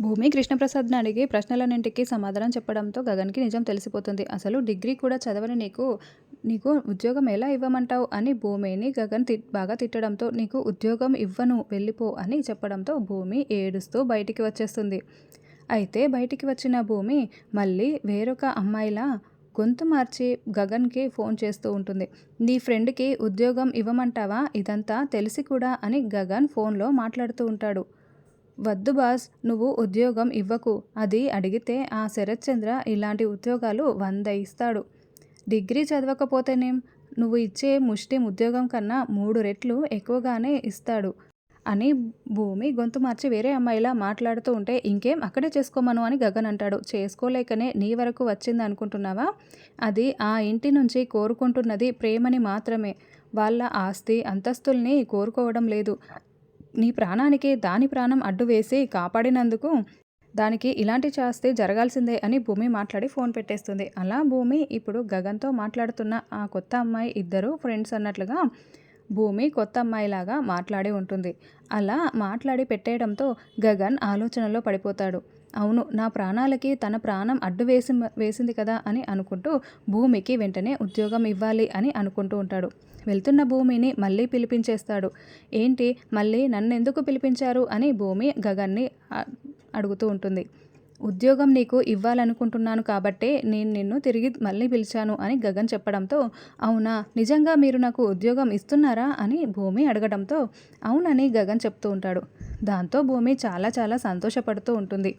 భూమి కృష్ణప్రసాద్ని అడిగి ప్రశ్నలన్నింటికి సమాధానం చెప్పడంతో గగన్కి నిజం తెలిసిపోతుంది. అసలు డిగ్రీ కూడా చదవని నీకు నీకు ఉద్యోగం ఎలా ఇవ్వమంటావు? అని భూమిని గగన్ తి బాగా తిట్టడంతో నీకు ఉద్యోగం ఇవ్వను వెళ్ళిపో అని చెప్పడంతో భూమి ఏడుస్తూ బయటికి వచ్చేస్తుంది. అయితే బయటికి వచ్చిన భూమి మళ్ళీ వేరొక అమ్మాయిలా గొంతు మార్చి గగన్కి ఫోన్ చేస్తూ ఉంటుంది. నీ ఫ్రెండ్కి ఉద్యోగం ఇవ్వమంటావా? ఇదంతా తెలిసి కూడా అని గగన్ ఫోన్లో మాట్లాడుతూ ఉంటాడు. వద్దు బాస్ నువ్వు ఉద్యోగం ఇవ్వకు. అది అడిగితే ఆ శరత్చంద్ర ఇలాంటి ఉద్యోగాలు వంద ఇస్తాడు. డిగ్రీ చదవకపోతేనేం? నువ్వు ఇచ్చే ముష్టి ఉద్యోగం కన్నా మూడు రెట్లు ఎక్కువగానే ఇస్తాడు అని భూమి గొంతు మార్చి వేరే అమ్మాయిలా మాట్లాడుతూ ఉంటే ఇంకేం? అక్కడే చేసుకోమను అని గగన్ అంటాడు. చేసుకోలేకనే నీ వరకు వచ్చింది అనుకుంటున్నావా? అది ఆ ఇంటి నుంచి కోరుకుంటున్నది ప్రేమని మాత్రమే. వాళ్ళ ఆస్తి అంతస్తుల్ని కోరుకోవడం లేదు. నీ ప్రాణానికి దాని ప్రాణం అడ్డు వేసి కాపాడినందుకు దానికి ఇలాంటి చేస్తే జరగాల్సిందే అని భూమి మాట్లాడి ఫోన్ పెట్టేస్తుంది. అలా భూమి ఇప్పుడు గగన్తో మాట్లాడుతున్న ఆ కొత్త అమ్మాయి ఇద్దరు ఫ్రెండ్స్ అన్నట్లుగా భూమి కొత్త అమ్మాయిలాగా మాట్లాడి ఉంటుంది. అలా మాట్లాడి పెట్టేయడంతో గగన్ ఆలోచనలో పడిపోతాడు. అవును నా ప్రాణాలకి తన ప్రాణం అడ్డు వేసి వేసింది కదా అని అనుకుంటూ భూమికి వెంటనే ఉద్యోగం ఇవ్వాలి అని అనుకుంటూ ఉంటాడు. వెళ్తున్న భూమిని మళ్ళీ పిలిపించేస్తాడు. ఏంటి మళ్ళీ నన్ను ఎందుకు పిలిపించారు అని భూమి గగన్ని అడుగుతూ ఉంటుంది. ఉద్యోగం నీకు ఇవ్వాలనుకుంటున్నాను కాబట్టే నేను నిన్ను తిరిగి మళ్ళీ పిలిచాను అని గగన్ చెప్పడంతో అవునా నిజంగా మీరు నాకు ఉద్యోగం ఇస్తున్నారా అని భూమి అడగడంతో అవునని గగన్ చెప్తూ ఉంటాడు. దాంతో భూమి చాలా చాలా సంతోషపడుతూ ఉంటుంది.